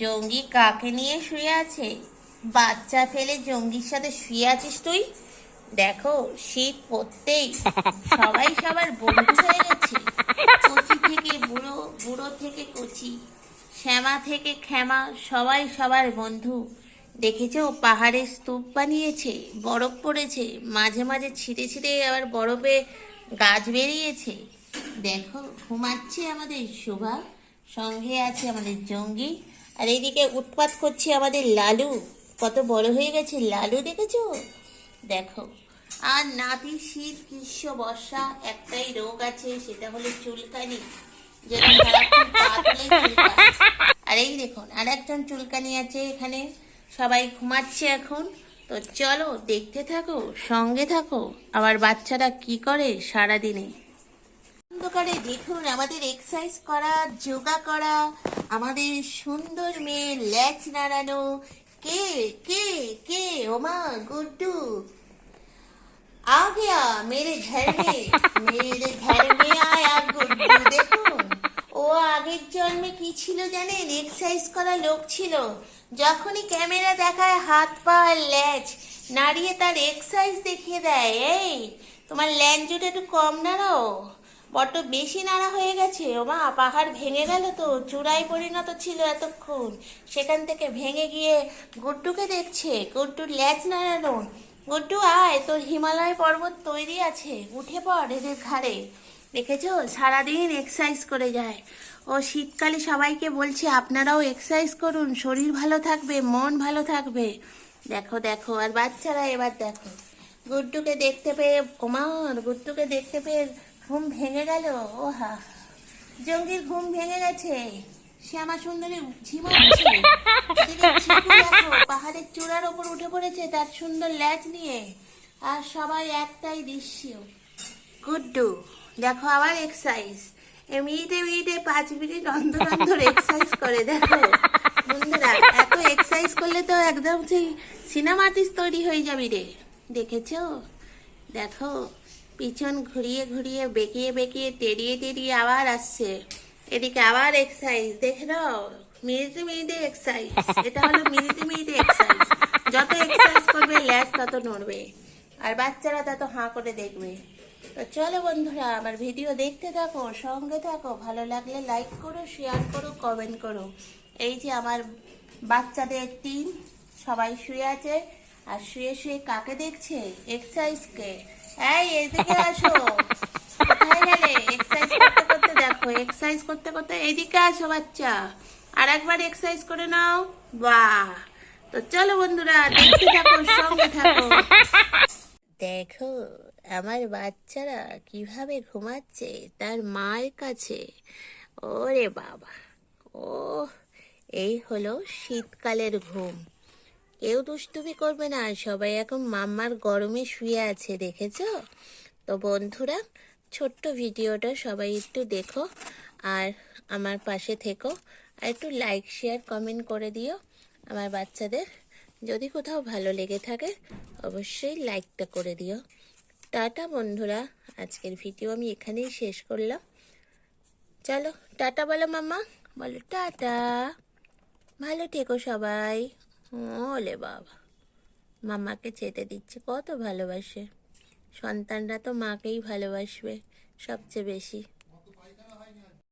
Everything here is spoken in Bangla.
জঙ্গি কাকে নিয়ে শুয়ে আছে? বাচ্চা ফেলে জঙ্গির সাথে শুয়ে আছিস তুই? দেখো শীত পড়তেই সবাই সবার বন্ধু হয়ে গেছে। কচি থেকে বুড়ো বুড়ো থেকে কচি, শ্যামা থেকে ক্ষমা, সবাই সবার বন্ধু। দেখেছ, পাহাড়ে স্তূপ বানিয়েছে, বরফ পড়েছে, মাঝে মাঝে ছিঁড়ে ছিঁড়ে আবার বরফে গাছ বেরিয়েছে। দেখো, ঘুমাচ্ছে আমাদের শোভা, সঙ্গে আছে আমাদের জঙ্গি। আর এইদিকে উৎপাত করছে আমাদের লালু। কত বড় হয়ে গেছে। লালু দেখেছ? দেখো। আর নাতি শীত, গ্রীষ্ম, বর্ষা, একটাই রোগ আছে, সেটা হলো চুলকানি। আর এই দেখুন, আর একজন চুলকানি আছে এখানে। সবাই ঘুমাচ্ছে এখন। তো চলো দেখতে থাকো, সঙ্গে থাকো। আবার বাচ্চারা কি করে সারাদিনে? অন্ধকারে দেখুন, আমাদের এক্সারসাইজ করা, যোগা করা, আমাদের সুন্দর মেয়ে ল্যাচ নাড়ানো। কে কে কে? ওমা, গুড্ডু। আ, মেরে ঘর মেরে ঘর মে আয়া গুড্ডু, দেখুন। ও আগের জন্মে কি ছিল জানেন? এক্সারসাইজ করা লোক ছিল। যখনই ক্যামেরা দেখায়, হাত পা ল্যাচ নাড়িয়ে তার এক্সারসাইজ দেখিয়ে দেয়, এই, তোমার ল্যাঞ্জুটা একটু কম নাড়াও। বড্ড বেশি নাড়া হয়ে গেছে, ও মা, পাহাড় ভেঙে গেল তো, চূড়ায় পরিণত ছিল এতক্ষণ। সেখান থেকে ভেঙে গিয়ে গুড্ডুকে দেখছে, গুড্ডুর ল্যাচ নাড়ানো। গুড্ডু, আয়, তোর হিমালয় পর্বত তৈরি আছে, উঠে পড় এদের ঘাড়ে। দেখেছ? সারাদিন এক্সারসাইজ করে যায়। ও শীতকালে সবাইকে বলছে, আপনারাও এক্সারসাইজ করুন, শরীর ভালো থাকবে, মন ভালো থাকবে। দেখো দেখো, আর বাচ্চারা এবার দেখো। গুড্ডুকে দেখতে পেয়ে কুমার গুড্ডুকে দেখতে পেয়ে ঘুম ভেঙে গেল ও হা জঙ্গির ঘুম ভেঙে গেছে। শ্যামা সুন্দরী ঝিমাচ্ছে পাহাড়ের চূড়ার ওপর উঠে পড়েছে তার সুন্দর ল্যাচ নিয়ে। আর সবাই একটাই দৃশ্য। গুড্ডু, দেখো আবার এক্সারসাইজ মিনিটে মিনিটে পাঁচ মিনিট অন্তর অন্তর এক্সারসাইজ করে, দেখো। বন্ধুরা, এত এক্সারসাইজ করলে তো একদম সেই সিনেমা আর্টিস্ট তৈরি হয়ে যাবি রে। দেখেছ? দেখো। পিছন ঘুরিয়ে ঘুরিয়ে, বেঁকিয়ে বেঁকিয়ে টেরিয়ে টেরিয়ে আবার আসছে। এদিকে আবার এক্সারসাইজ দেখে নাও মিনিটে মিনিটে এক্সারসাইজ এটা হলো মিনিটে মিনিটে এক্সারসাইজ যত এক্সারসাইজ করবে, ল্যাস তত নড়বে। আর বাচ্চারা তত হাঁ করে দেখবে। তো চলো বন্ধুরা, আমার ভিডিও দেখতে থাকো, সঙ্গে থাকো। ভালো লাগলে লাইক করো শেয়ার করো কমেন্ট করো। এই যে আমার বাচ্চাদের টিম সবাই শুয়ে আছে। আর শুয়ে শুয়ে কাকে দেখছে? এক্সারসাইজকে এই, এদিকে আসো। কোথায় গেলে? এক্সারসাইজ করতে করতে দেখো এক্সারসাইজ করতে করতে এদিকে আসো বাচ্চা। আর একবার এক্সারসাইজ করে নাও। বাহ! তো চলো বন্ধুরা, দেখতে থাকো, সঙ্গে থাকো। দেখো, আমার বাচ্চারা কীভাবে ঘুমাচ্ছে তার মায়ের কাছে। ওরে বাবা। ও এই হলো শীতকালের ঘুম। কেউ দুষ্টুমি করবে না সবাই এখন মাম্মার গরমে শুয়ে আছে, দেখেছ? তো বন্ধুরা, ছোট্ট ভিডিওটা সবাই একটু দেখো, আর আমার পাশে থেকো, আর একটু লাইক শেয়ার কমেন্ট করে দিও আমার বাচ্চাদের। যদি কোথাও ভালো লেগে থাকে, অবশ্যই লাইকটা করে দিও। টাটা বন্ধুরা, আজকের ভিডিও আমি এখানেই শেষ করলাম। চলো, টাটা বলো মাম্মা, বলো টাটা। ভালো থেকো সবাই। ওলে বাবা। মামাকে চেতে দিচ্ছে কত ভালোবাসে। সন্তানরা তো মাকেই ভালোবাসবে সবচেয়ে বেশি।